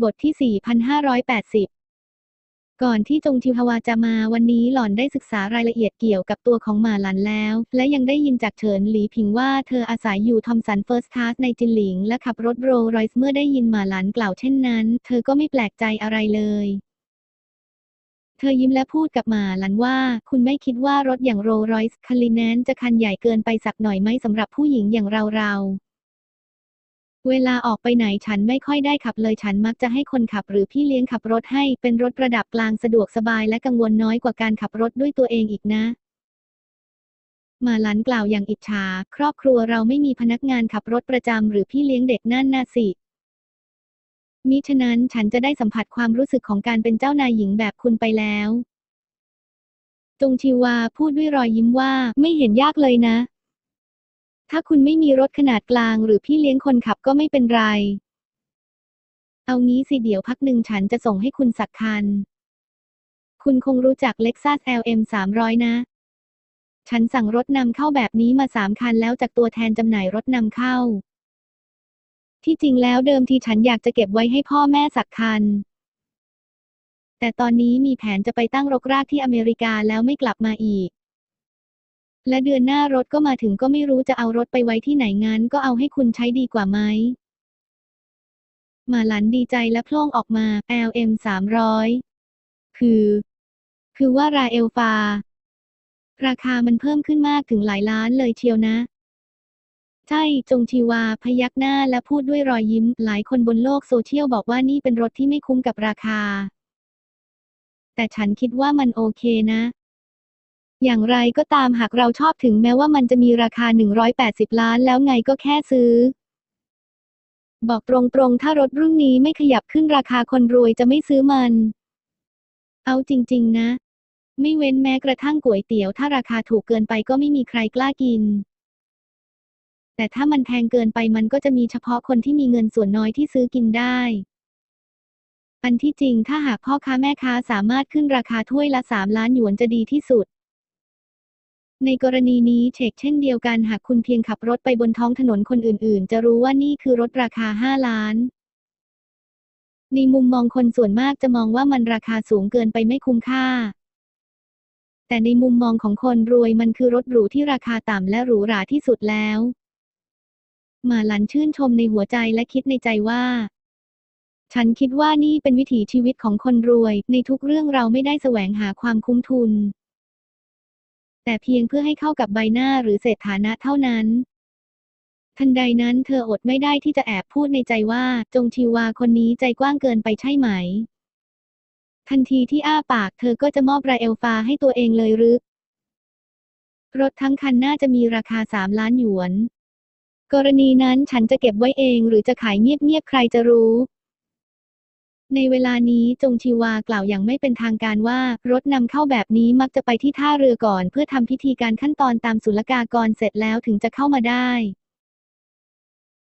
บทที่ 4,580 ก่อนที่จงชิวฮวาจะมาวันนี้หล่อนได้ศึกษารายละเอียดเกี่ยวกับตัวของหมาหลันแล้ว และยังได้ยินจากเฉินหลีผิงว่าเธออาศัยอยู่ทอมสันเฟิร์สคลาสในจินหลิง และขับรถโรลส์รอยซ์เมื่อได้ยินหมาหลันกล่าวเช่นนั้น เธอก็ไม่แปลกใจอะไรเลยเธอยิ้มและพูดกับหมาลันว่า คุณไม่คิดว่ารถอย่างโรลรอยซ์คันลีแนนจะคันใหญ่เกินไปสักหน่อยไหมสำหรับผู้หญิงอย่างเราเรา เวลาออกไปไหนฉันไม่ค่อยได้ขับเลยฉันมักจะให้คนขับหรือพี่เลี้ยงขับรถให้เป็นรถระดับกลางสะดวกสบายและกังวลน้อยกว่าการขับรถด้วยตัวเองอีกนะมาลันกล่าวอย่างอิจฉา ครอบครัวเราไม่มีพนักงานขับรถประจำหรือพี่เลี้ยงเด็กนั่นน่ะสิ มิฉะนั้นฉันจะได้สัมผัสความรู้สึกของการเป็นเจ้านายหญิงแบบคุณไปแล้ว จงชีวาพูดด้วยรอยยิ้มว่าไม่เห็นยากเลยนะ ถ้าคุณไม่มีรถขนาดกลางหรือพี่เลี้ยงคนขับก็ไม่เป็นไร เอางี้สิเดี๋ยวพักหนึ่งฉันจะส่งให้คุณสักคัน คุณคงรู้จัก Lexus LM 300 นะ ฉันสั่งรถนำเข้าแบบนี้มาสามคันแล้วจากตัวแทนจำหน่ายรถนำเข้า ที่จริงแล้วเดิมทีฉันอยากจะเก็บไว้ให้พ่อแม่สักคัน แต่ตอนนี้มีแผนจะไปตั้งรกรากที่อเมริกาแล้วไม่กลับมาอีก และเดือนหน้ารถก็มาถึงก็ไม่รู้จะเอารถไปไว้ที่ไหนงั้นก็เอาให้คุณใช้ดีกว่าไหมมาหลันดีใจและพล่องออกมา LM 300 คือ คือว่าราเอลฟา ราคามันเพิ่มขึ้นมากถึงหลายล้านเลยเชียวนะ ใช่ จงชีวาพยักหน้าและพูดด้วยรอยยิ้ม หลายคนบนโลกโซเชียลบอกว่านี่เป็นรถที่ไม่คุ้มกับราคา แต่ฉันคิดว่ามันโอเคนะ อย่างไรก็ตามหากเราชอบถึงแม้ว่ามันจะมีราคา 180 ล้านแล้วไงก็แค่ซื้อ บอกตรงๆ ถ้ารถรุ่นนี้ไม่ขยับขึ้นราคาคนรวยจะไม่ซื้อมัน เอาจริง ๆ นะ ไม่เว้นแม้กระทั่งก๋วยเตี๋ยว ถ้าราคาถูกเกินไปก็ไม่มีใครกล้ากิน แต่ถ้ามันแพงเกินไปมันก็จะมีเฉพาะคนที่มีเงินส่วนน้อยที่ซื้อกินได้อันที่จริงถ้าหากพ่อค้าแม่ค้าสามารถขึ้นราคาถ้วยละ 3 ล้านหยวนจะดีที่สุด ในกรณีนี้เชกเช่นเดียวกันหากคุณเพียงขับรถไปบนท้องถนนคนอื่นๆ จะรู้ว่านี่คือรถราคา 5 ล้าน ในมุมมองคนส่วนมากจะมองว่ามันราคาสูงเกินไปไม่คุ้มค่า แต่ในมุมมองของคนรวยมันคือรถหรูที่ราคาต่ำและหรูหราที่สุดแล้วหมาหลันชื่นชมในหัวใจและคิดในใจว่า ฉันคิดว่านี่เป็นวิถีชีวิตของคนรวย ในทุกเรื่องเราไม่ได้แสวงหาความคุ้มทุน แต่เพียงเพื่อให้เข้ากับใบหน้าหรือเศรษฐานะเท่านั้น ทันใดนั้นเธออดไม่ได้ที่จะแอบพูดในใจว่า จงชีวาคนนี้ใจกว้างเกินไปใช่ไหม ทันทีที่อ้าปากเธอก็จะมอบราเอลฟาให้ตัวเองเลยหรือ รถทั้งคันน่าจะมีราคาสามล้านหยวน กรณีนั้นฉันจะเก็บไว้เองหรือจะขายเงียบๆใครจะรู้ ในเวลานี้จงชีวากล่าวอย่างไม่เป็นทางการว่า รถนำเข้าแบบนี้มักจะไปที่ท่าเรือก่อน เพื่อทำพิธีการขั้นตอนตามศุลกากรเสร็จแล้วถึงจะเข้ามาได้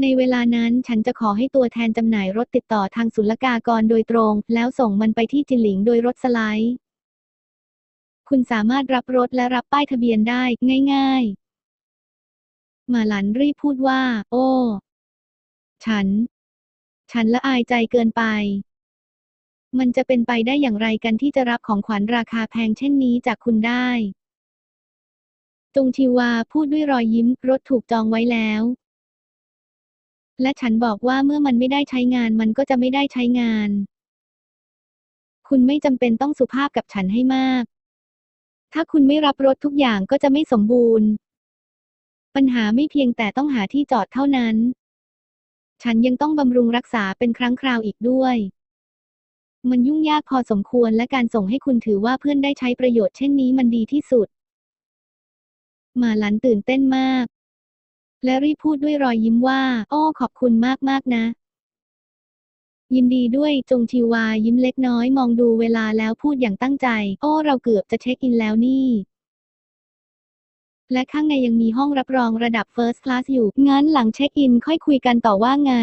ในเวลานั้นฉันจะขอให้ตัวแทนจำหน่ายรถติดต่อทางศุลกากรโดยตรง แล้วส่งมันไปที่จินหลิงโดยรถสไลด์ คุณสามารถรับรถและรับป้ายทะเบียนได้ง่าย ๆ มาหลันรีบพูดว่า โอ้ ฉัน ฉันละอายใจเกินไป มันจะเป็นไปได้อย่างไรกันที่จะรับของขวัญราคาแพงเช่นนี้จากคุณได้ จงชีวาพูดด้วยรอยยิ้ม รถถูกจองไว้แล้ว และฉันบอกว่าเมื่อมันไม่ได้ใช้งานมันก็จะไม่ได้ใช้งาน คุณไม่จำเป็นต้องสุภาพกับฉันให้มาก ถ้าคุณไม่รับรถทุกอย่างก็จะไม่สมบูรณ์ ปัญหาไม่เพียงแต่ต้องหาที่จอดเท่านั้น ฉันยังต้องบำรุงรักษาเป็นครั้งคราวอีกด้วย มันยุ่งยากพอสมควรและการส่งให้คุณถือว่าเพื่อนได้ใช้ประโยชน์เช่นนี้มันดีที่สุด มาหลันตื่นเต้นมาก และรีพูดด้วยรอยยิ้มว่า โอ้ ขอบคุณมากๆนะ ยินดีด้วยจงชีวายิ้มเล็กน้อยมองดูเวลาแล้วพูดอย่างตั้งใจ โอ้ เราเกือบจะเช็คอินแล้วนี่และข้างในยังมีห้องรับรองระดับ First Class อยู่ งั้นหลังเช็คอินค่อยคุยกันต่อว่าไง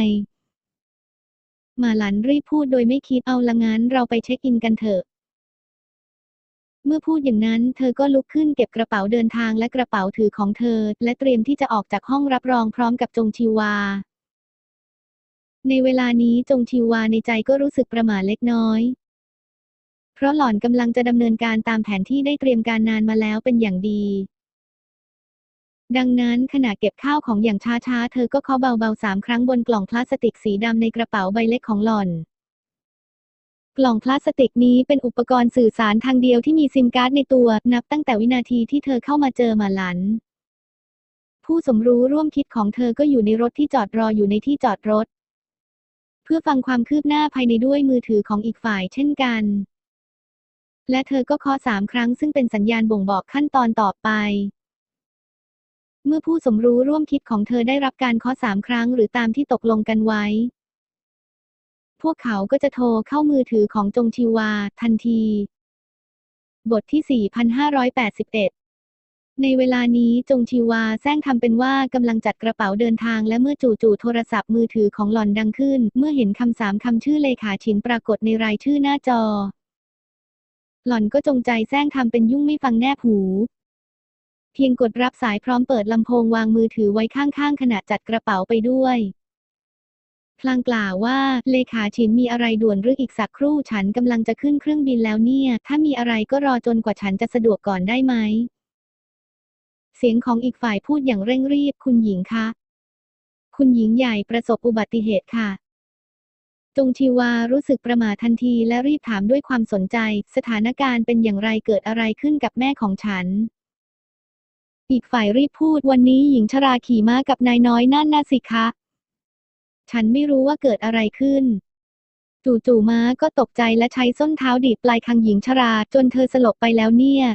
มาหลันรีบพูดโดยไม่คิดเอาละงั้นเราไปเช็คอินกันเถอะ เมื่อพูดอย่างนั้น เธอก็ลุกขึ้นเก็บกระเป๋าเดินทางและกระเป๋าถือของเธอ และเตรียมที่จะออกจากห้องรับรองพร้อมกับจงชีวา ในเวลานี้จงชิวาในใจก็รู้สึกประหม่าเล็กน้อย เพราะหล่อนกำลังจะดำเนินการตามแผนที่ได้เตรียมการนานมาแล้วเป็นอย่างดี ดังนั้นขณะเก็บข้าวของอย่างช้าๆ เธอก็เคาะเบาๆสามครั้งบนกล่องพลาสติกสีดำในกระเป๋าใบเล็กของหล่อน กล่องพลาสติกนี้เป็นอุปกรณ์สื่อสารทางเดียวที่มีซิมการ์ดในตัว นับตั้งแต่วินาทีที่เธอเข้ามาเจอมาหลัน ผู้สมรู้ร่วมคิดของเธอก็อยู่ในรถที่จอดรออยู่ในที่จอดรถ เพื่อฟังความคืบหน้าภายในด้วยมือถือของอีกฝ่ายเช่นกัน และเธอก็เคาะสามครั้งซึ่งเป็นสัญญาณบ่งบอกขั้นตอนต่อไป เมื่อผู้สมรู้ร่วมคิดของเธอได้รับการเคาะสามครั้งหรือตามที่ตกลงกันไว้ พวกเขาก็จะโทรเข้ามือถือของจงชีวา ทันที บทที่ 4581 ในเวลานี้จงชีวาแซงทำเป็นว่ากำลังจัดกระเป๋าเดินทางและเมื่อจู่ๆโทรศัพท์มือถือของหล่อนดังขึ้น เมื่อเห็นคำสามคำชื่อเลขาฉินปรากฏในรายชื่อหน้าจอหล่อนก็จงใจแซงทำเป็นยุ่งไม่ฟังแนบหู พียงกดรับสายพร้อมเปิดลำโพงวางมือถือไว้ข้างๆ ขณะจัดกระเป๋าไปด้วยพลางกล่าวว่าเลขาฉินมีอะไรด่วนหรืออีกสักครู่ฉันกำลังจะขึ้นเครื่องบินแล้วเนี่ย ถ้ามีอะไรก็รอจนกว่าฉันจะสะดวกก่อนได้ไหม เสียงของอีกฝ่ายพูดอย่างเร่งรีบคุณหญิงคะ คุณหญิงใหญ่ประสบอุบัติเหตุค่ะ จงชีวารู้สึกประหม่าทันทีและรีบถามด้วยความสนใจ สถานการณ์เป็นอย่างไรเกิดอะไรขึ้นกับแม่ของฉัน อีกฝ่ายรีบพูดวันนี้หญิงชราขี่ม้ากับนายน้อยนั่นน่ะสิคะ ฉันไม่รู้ว่าเกิดอะไรขึ้น จู่ๆม้าก็ตกใจและใช้ส้นเท้าดีดปลายคางหญิงชราจนเธอสลบไปแล้วเนี่ย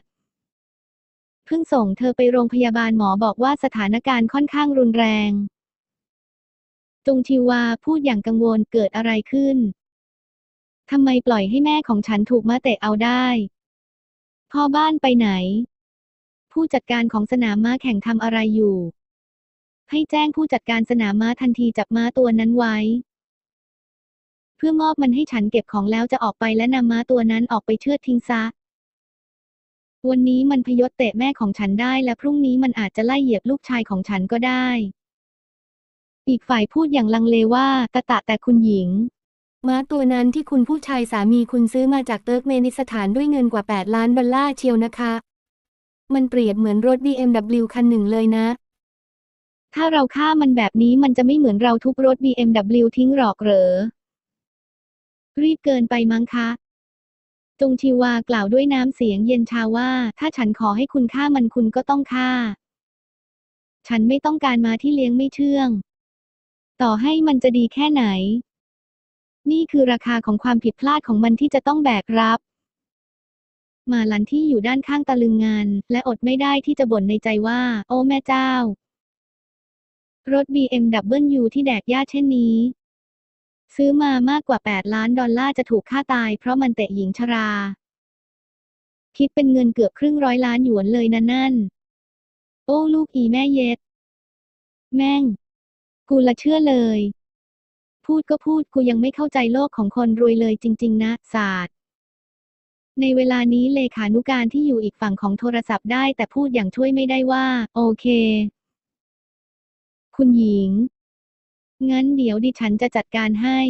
เพิ่งส่งเธอไปโรงพยาบาลหมอบอกว่าสถานการณ์ค่อนข้างรุนแรง จงชิวาพูดอย่างกังวลเกิดอะไรขึ้นทำไมปล่อยให้แม่ของฉันถูกม้าเตะเอาได้ พ่อบ้านไปไหน ผู้จัดการของสนามม้าแข่งทำอะไรอยู่ ให้แจ้งผู้จัดการสนามม้าทันทีจับม้าตัวนั้นไว้ เพื่อมอบมันให้ฉันเก็บของแล้วจะออกไปและนำม้าตัวนั้นออกไปเชือดทิ้งซะ วันนี้มันพยศเตะแม่ของฉันได้และพรุ่งนี้มันอาจจะไล่เหยียบลูกชายของฉันก็ได้ อีกฝ่ายพูดอย่างลังเลว่าตะตะแต่คุณหญิงม้าตัวนั้นที่คุณผู้ชายสามีคุณซื้อมาจากเติร์กเมนิสถานด้วยเงินกว่า 8 ล้านดอลลาร์เชียวนะคะ มันเปรียบเหมือนรถ BMW คันหนึ่งเลยนะ ถ้าเราฆ่ามันแบบนี้มันจะไม่เหมือนเราทุบรถ BMW ทิ้งหรอกเหรอ รีบเกินไปมั้งคะ จงชีวากล่าวด้วยน้ำเสียงเย็นชาว่า ถ้าฉันขอให้คุณฆ่ามันคุณก็ต้องฆ่า ฉันไม่ต้องการมาที่เลี้ยงไม่เชื่อง ต่อให้มันจะดีแค่ไหน นี่คือราคาของความผิดพลาดของมันที่จะต้องแบกรับ มาหลันที่อยู่ด้านข้างตะลึงงาน และอดไม่ได้ที่จะบ่นในใจว่า โอ้แม่เจ้า รถ BMW ที่แดกหญ้าเช่นนี้ ซื้อมามากกว่า 8 ล้านดอลลาร์จะถูกฆ่าตายเพราะมันเตะหญิงชรา คิดเป็นเงินเกือบครึ่งร้อยล้านหยวนเลยนะนั่น โอ้ลูกอีแม่เย็ด แม่ง กูละเชื่อเลย พูดก็พูดกูยังไม่เข้าใจโลกของคนรวยเลยจริง ๆ นะศาสตร์ ในเวลานี้เลขานุการที่อยู่อีกฝั่งของโทรศัพท์ได้แต่พูดอย่างช่วยไม่ได้ว่า โอเค คุณหญิง งั้นเดี๋ยวดิฉันจะจัดการให้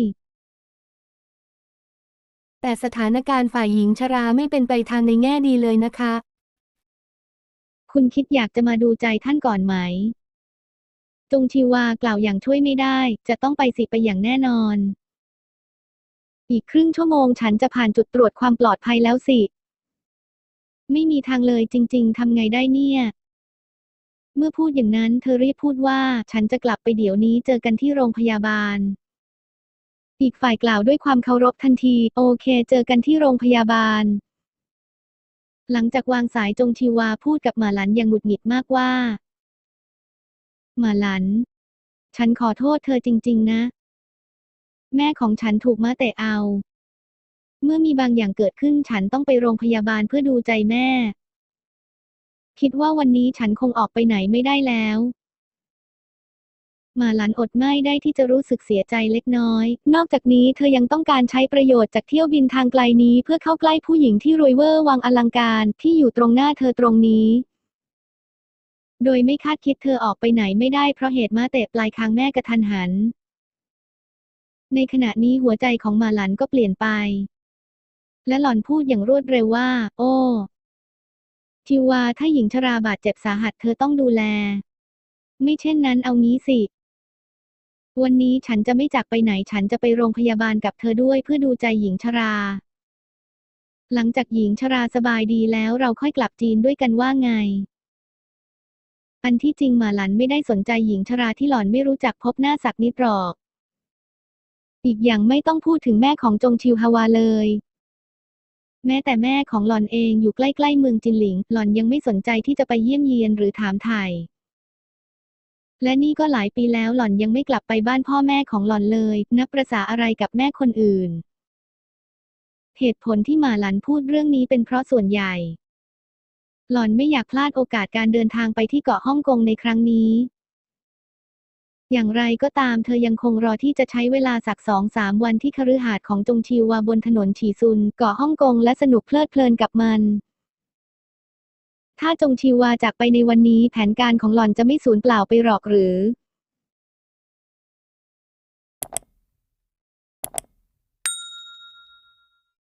แต่สถานการณ์ฝ่ายหญิงชราไม่เป็นไปทางในแง่ดีเลยนะคะ คุณคิดอยากจะมาดูใจท่านก่อนไหม จงชีวากล่าวอย่างช่วยไม่ได้ จะต้องไปสิไปอย่างแน่นอน อีกครึ่งชั่วโมงฉันจะผ่านจุดตรวจความปลอดภัยแล้วสิ ไม่มีทางเลยจริง ๆทำไงได้เนี่ย เมื่อพูดอย่างนั้นเธอรีบพูดว่าฉันจะกลับไปเดี๋ยวนี้เจอกันที่โรงพยาบาล อีกฝ่ายกล่าวด้วยความเคารพทันที โอเค เจอกันที่โรงพยาบาล หลังจากวางสายจงชีวาพูดกับหมาหลันอย่างหงุดหงิดมากว่าหมาหลัน ฉันขอโทษเธอจริง ๆ นะ แม่ของฉันถูกม้าเตะเอา เมื่อมีบางอย่างเกิดขึ้นฉันต้องไปโรงพยาบาลเพื่อดูใจแม่ คิดว่าวันนี้ฉันคงออกไปไหนไม่ได้แล้วมาหลันอดไม่ได้ที่จะรู้สึกเสียใจเล็กน้อย นอกจากนี้เธอยังต้องการใช้ประโยชน์จากเที่ยวบินทางไกลนี้เพื่อเข้าใกล้ผู้หญิงที่รวยเวอร์วังอลังการที่อยู่ตรงหน้าเธอตรงนี้ โดยไม่คาดคิดเธอออกไปไหนไม่ได้เพราะเหตุมาเตะปลายคางแม่กระทันหัน ในขณะนี้หัวใจของมาหลันก็เปลี่ยนไป และหล่อนพูดอย่างรวดเร็วว่า โอ้ทิวาถ้าหญิงชราบาดเจ็บสาหัสเธอต้องดูแล ไม่เช่นนั้นเอางี้สิ วันนี้ฉันจะไม่จากไปไหนฉันจะไปโรงพยาบาลกับเธอด้วยเพื่อดูใจหญิงชรา หลังจากหญิงชราสบายดีแล้วเราค่อยกลับจีนด้วยกันว่าไง อันที่จริงมาหลันไม่ได้สนใจหญิงชราที่หล่อนไม่รู้จักพบหน้าสักนิดหรอก อีกอย่างไม่ต้องพูดถึงแม่ของจงชิวฮาวาเลย แม้แต่แม่ของหล่อนเองอยู่ใกล้ๆเมืองจินหลิง หล่อนยังไม่สนใจที่จะไปเยี่ยมเยียนหรือถามไถ่และนี่ก็หลายปีแล้วหล่อนยังไม่กลับไปบ้านพ่อแม่ของหล่อนเลย นับประษาอะไรกับแม่คนอื่น เหตุผลที่หมาหลันพูดเรื่องนี้เป็นเพราะส่วนใหญ่ หล่อนไม่อยากพลาดโอกาสการเดินทางไปที่เกาะฮ่องกงในครั้งนี้ อย่างไรก็ตามเธอยังคงรอที่จะใช้เวลาสักสองสามวันที่คฤหาสน์ของจงชิววาบนถนนฉีซุนเกาะฮ่องกงและสนุกเพลิดเพลินกับมัน ถ้าจงชิววาจากไปในวันนี้แผนการของหล่อนจะไม่สูญเปล่าไปหรอกหรือ